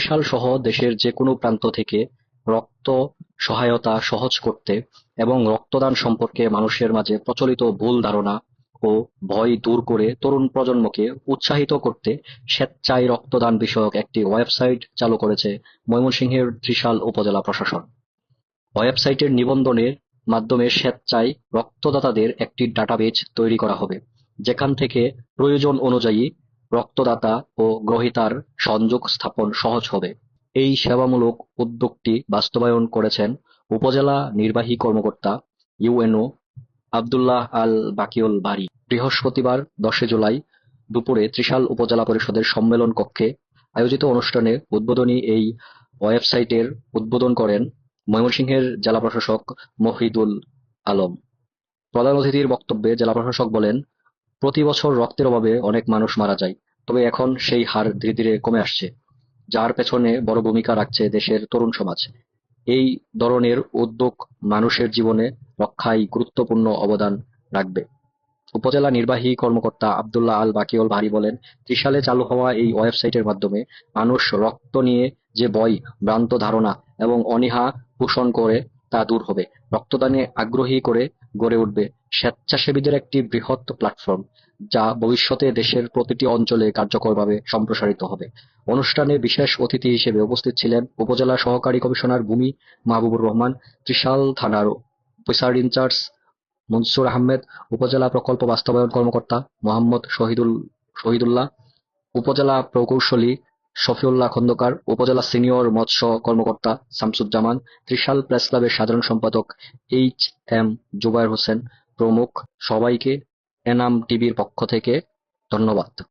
ত্রিশাল সহ দেশের যে কোনো প্রান্ত থেকে রক্ত সহায়তা সহজ করতে এবং রক্তদান সম্পর্কে মানুষের মাঝে প্রচলিত ভুল ধারণা ও ভয় দূর করে তরুণ প্রজন্মকে উৎসাহিত করতে স্বেচ্ছায় রক্তদান বিষয়ক একটি ওয়েবসাইট চালু করেছে ময়মনসিংহের ত্রিশাল উপজেলা প্রশাসন। ওয়েবসাইটের নিবন্ধনের মাধ্যমে স্বেচ্ছায় রক্তদাতাদের একটি ডাটাবেজ তৈরি করা হবে, যেখান থেকে প্রয়োজন অনুযায়ী রক্তদাতা ও গ্রহীতার সংযোগ স্থাপন সহজ হবে। এই সেবামূলক উদ্যোগটি বাস্তবায়ন করেছেন উপজেলা নির্বাহী কর্মকর্তা ইউএনও আবদুল্লাহ আল বাকিউল বারী। বৃহস্পতিবার দশে জুলাই দুপুরে ত্রিশাল উপজেলা পরিষদের সম্মেলন কক্ষে আয়োজিত অনুষ্ঠানে উদ্বোধনী এই ওয়েবসাইটের উদ্বোধন করেন ময়মনসিংহের জেলা প্রশাসক মহিদুল আলম। প্রধান অতিথির বক্তব্যে জেলা প্রশাসক বলেন প্রতি বছর রক্তের অভাবে অনেক মানুষ মারা যায়, তবে এখন সেই হার ধীরে ধীরে কমে আসছে, যার পেছনে বড় ভূমিকা রাখছে দেশের তরুণ সমাজ। এই ধরনের উদ্যোগ মানুষের জীবনে রক্ষায় গুরুত্বপূর্ণ অবদান রাখবে। উপজেলা নির্বাহী কর্মকর্তা আবদুল্লাহ আল বাকিউল ভারী বলেন, ত্রিশালে চালু হওয়া এই ওয়েবসাইটের মাধ্যমে মানুষ রক্ত নিয়ে যে ভয় ভ্রান্ত ধারণা এবং অনীহা পোষণ করে তা দূর হবে। রক্তদানে আগ্রহী করে গড়ে উঠবে স্বেচ্ছাসেবীদের একটি বৃহৎ প্ল্যাটফর্ম যা ভবিষ্যতে দেশের প্রতিটি অঞ্চলে কার্যকরভাবে সম্প্রসারিত হবে। অনুষ্ঠানে বিশেষ অতিথি হিসেবে উপস্থিত ছিলেন উপজেলা সহকারী কমিশনার ভূমি মাহবুবুর রহমান, ত্রিশাল থানার অফিসার ইনচার্জ মনসুর আহমেদ, উপজেলা প্রকল্প বাস্তবায়ন কর্মকর্তা মোহাম্মদ শহীদুল শহীদুল্লাহ, উপজেলা প্রকৌশলী শফিউল্লাহ খন্দকার, উপজেলা সিনিয়র মৎস্য কর্মকর্তা শামসুজ্জামান, ত্রিশাল প্রেস ক্লাবের সাধারণ সম্পাদক এইচ এম জুবায়ের হোসেন প্রমুখ। সবাইকে এনাম টিভির পক্ষ থেকে ধন্যবাদ।